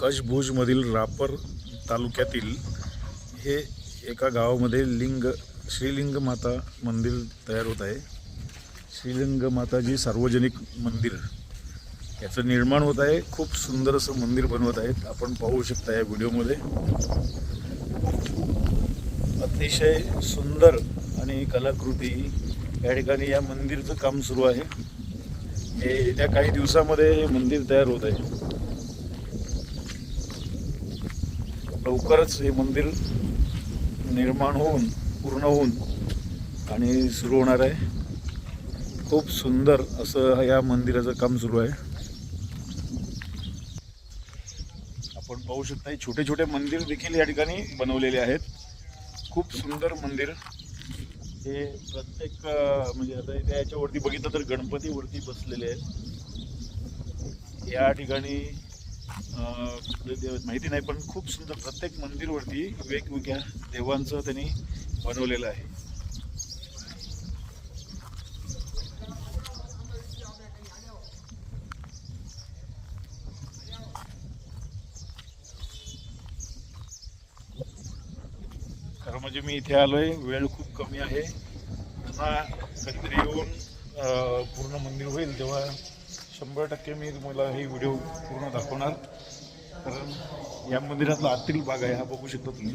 कशभुजमधील रापर तालुक्यातील हे एका गावामध्ये लिंग श्रीलिंग माता मंदिर तयार होत आहे. श्रीलिंग माताजी सार्वजनिक मंदिर. याचं निर्माण होत आहे. खूप सुंदर असं मंदिर बनवत आहेत. आपण पाहू शकता या व्हिडिओमध्ये. अतिशय सुंदर आणि कलाकृती या ठिकाणी या मंदिरचं काम सुरू आहे. हे येत्या काही दिवसामध्ये हे मंदिर तयार होत आहे. लवकरच हे मंदिर निर्माण होऊन पूर्ण होऊन आणि सुरू होणार आहे. खूप सुंदर असं या मंदिराचं काम सुरू आहे. आपण पाहू शकता छोटे छोटे मंदिर देखील या ठिकाणी बनवलेले आहेत. खूप सुंदर मंदिर. हे प्रत्येक म्हणजे आता इथे याच्यावरती बघितलं तर गणपतीवरती बसलेले आहेत. या ठिकाणी कुठले देव माहिती नाही पण खूप सुंदर प्रत्येक मंदिरवरती वेगवेगळ्या देवांचं त्यांनी बनवलेलं आहे. खरं म्हणजे मी इथे आलोय. वेळ खूप कमी आहे. पुन्हा कधीतरी येऊन पूर्ण मंदिर होईल तेव्हा शंभर टक्के मी तुम्हाला हे व्हिडिओ पूर्ण दाखवणार. कारण या मंदिरातला आतील भाग आहे हा बघू शकता तुम्ही.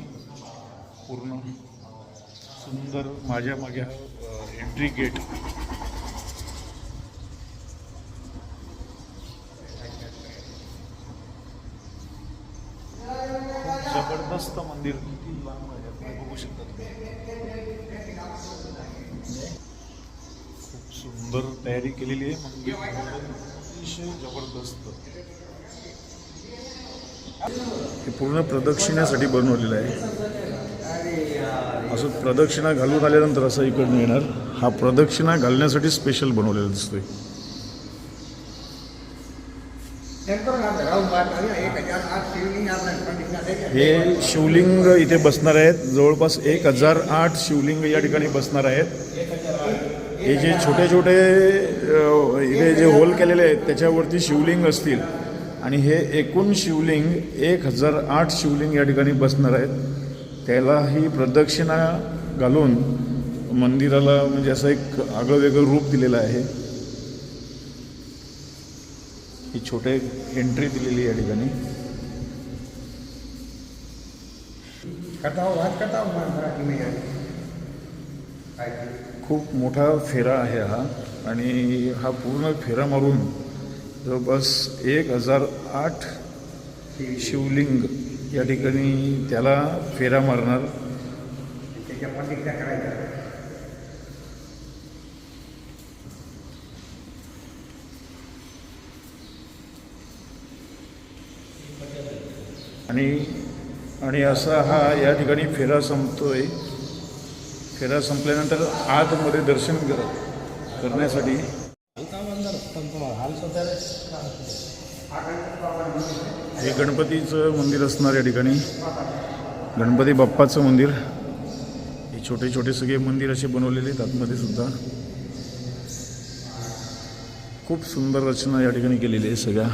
पूर्ण सुंदर माझ्या मागे हा एंट्री गेट खूप जबरदस्त मंदिर किती लांब बघू शकता तुम्ही. खूप सुंदर तयारी केलेली आहे मंदिर अतिशय जबरदस्त. हे पूर्ण प्रदक्षिणासाठी बनवलेलं आहे. असं प्रदक्षिणा घालून आल्यानंतर असं इकडनं येणार. हा प्रदक्षिणा घालण्यासाठी स्पेशल बनवलेला दिसतोय. हे शिवलिंग इथे बसणार आहेत. जवळपास एक हजार आठ शिवलिंग या ठिकाणी बसणार आहेत. हे जे छोटे छोटे इथे जे होल केलेले आहेत त्याच्यावरती शिवलिंग असतील. आणि हे एकूण शिवलिंग एक हजार आठ शिवलिंग या ठिकाणी बसणार आहेत. त्याला ही प्रदक्षिणा घालून मंदिराला म्हणजे असं एक आगळं वेगळं रूप दिलेलं आहे. ही छोटे एंट्री दिलेली या ठिकाणी? खूप मोठा फेरा आहे हा. आणि हा पूर्ण फेरा मारून जवळपास एक हजार आठ शिवलिंग या ठिकाणी त्याला फेरा मारणार. आणि आणि असा हा या ठिकाणी फेरा संपतोय. फेरा संपल्यानंतर आतमध्ये दर्शन कर करण्यासाठी हे गणपतीचं मंदिर असणार या ठिकाणी. गणपती बाप्पाचं मंदिर. हे छोटे छोटे सगळे मंदिर असे बनवलेले आहेत आतमध्ये सुद्धा. खूप सुंदर रचना या ठिकाणी केलेली आहे सगळ्या.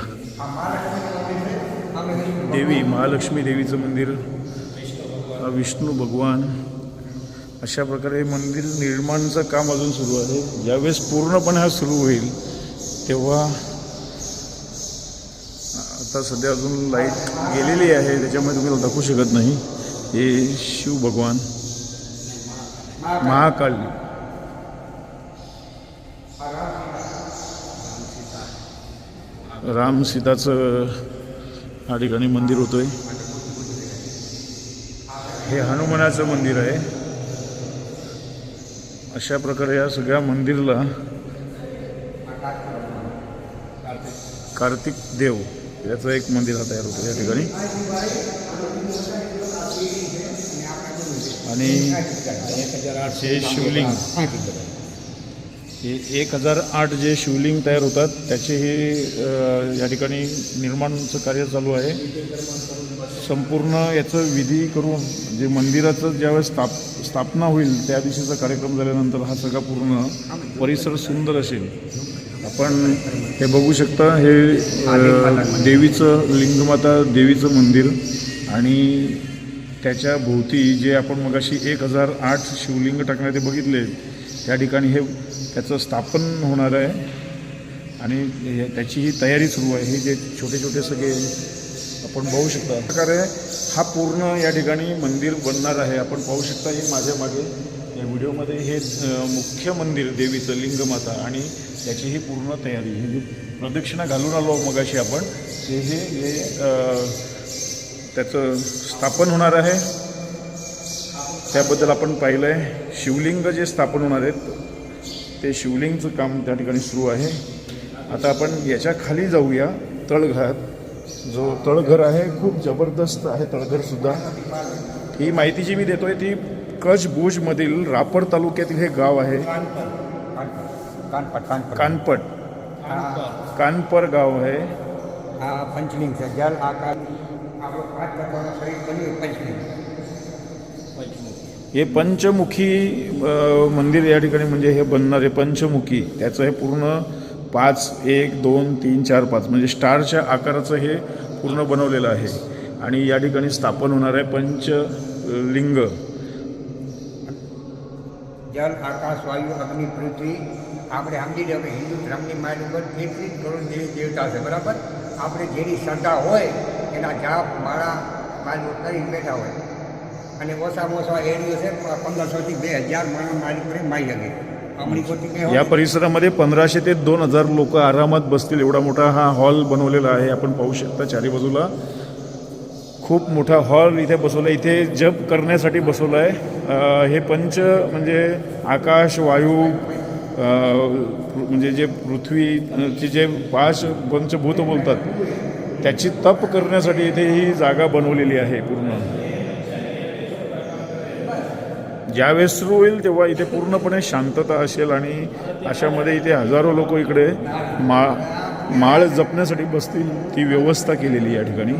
देवी महालक्ष्मी देवीचं मंदिर. विष्णू भगवान. अशा प्रकारे मंदिर निर्माणाचं काम अजून सुरू आहे. ज्यावेळेस पूर्णपणे हा सुरू होईल तेव्हा आता सध्या अजून लाइट गेलेली आहे त्याच्यामुळे तुम्ही दाखवू शकत नाही. हे शिव भगवान. महाकाली. राम सीताचं या ठिकाणी मंदिर होतोय. हे हनुमानाचं मंदिर आहे. अशा प्रकारे या सगळ्या मंदिरला कार्तिक देव. याचं एक मंदिर हा तयार होतं या ठिकाणी. आणि एक हजार आठ हे शिवलिंग. हे एक हजार आठ जे शिवलिंग तयार होतात त्याचे हे या ठिकाणी निर्माणचं कार्य चालू आहे. संपूर्ण याचं विधी करून जे मंदिराचं ज्यावेळेस स्थाप स्थापना होईल त्या दिवशीचा कार्यक्रम झाल्यानंतर हा सगळा पूर्ण परिसर सुंदर असेल. आपण हे बघू शकता हे देवीचं लिंगमाता देवीचं मंदिर आणि त्याच्या भोवती जे आपण मगाशी एक हजार आठ शिवलिंग टाकण्यात ते बघितले त्या ठिकाणी हे त्याचं स्थापन होणार आहे. आणि त्याची ही तयारी सुरू आहे. हे जे छोटे छोटे सगळे आपण पाहू शकता. प्रकारे हा पूर्ण या ठिकाणी मंदिर बनणार आहे. आपण पाहू शकता हे माझ्या मागे या व्हिडिओमध्ये हे मुख्य मंदिर देवीचं लिंगमाता आणि त्याची ही पूर्ण तयारी. ही जी प्रदक्षिणा घालून आलो मगाशी आपण ते हे हे त्याचं स्थापन होणार आहे. त्याबद्दल आपण पाहिलं आहे शिवलिंग जे स्थापन होणार आहेत ते शिवलिंगचं काम त्या ठिकाणी सुरू आहे. आता आपण याच्या खाली जाऊया तळघरात. जो तळघर आहे खूप जबरदस्त आहे तळघरसुद्धा ही माहिती जी मी देतोय ती कच्छ भुजमधील रापड तालुक्यातील हे गाव आहे. कानपट कानपट. कानपट. कानपर गाव है. हाँ पंचलिंग से जल आकार हे पंचमुखी मंदिर या ठिकाणी म्हणजे हे बनणारे पंचमुखी. त्याचं हे पूर्ण पाच एक दोन तीन चार पाच म्हणजे स्टारच्या आकाराचं हे पूर्ण बनवलेलं आहे. आणि या ठिकाणी स्थापन होणार आहे पंचलिंग. जल आकाश वायू अग्नी पृथ्वी આપણે સમજી લે કે હિન્દુ ધર્મની મારી ઉપર તેત્રીસ કરોડ દેવી દેવતા છે બરાબર આપણે જેની શ્રદ્ધા હોય એના જાપ માળા મારી કરી બેઠા હોય અને ઓછામાં ઓછા એરિયો છે પંદરસોથી બે હજાર માણસ મારી ઉપર માઈ શકે અમરી કોટી કંઈ या હોય परिसरामध्ये पंधराशे ते दोन हजार लोक आरामात बसतील एवढा मोठा हा हॉल बनवलेला आहे आपण पाहू शकता चारी बाजूला खूप मोठा हॉल इथे बसवला आहे इथे जप करण्यासाठी बसवलं आहे अं, हे पंच म्हणजे आकाश वायू अं, म्हणजे जे पृथ्वीचे जे पाच पंचभूत बोलतात त्याची तप करण्यासाठी इथे ही जागा बनवलेली आहे पूर्ण. ज्यावेळेस सुरू होईल तेव्हा इथे पूर्णपणे शांतता असेल आणि अशामध्ये इथे हजारो लोक इकडे मा माळ जपण्यासाठी बसतील ती व्यवस्था केलेली या ठिकाणी.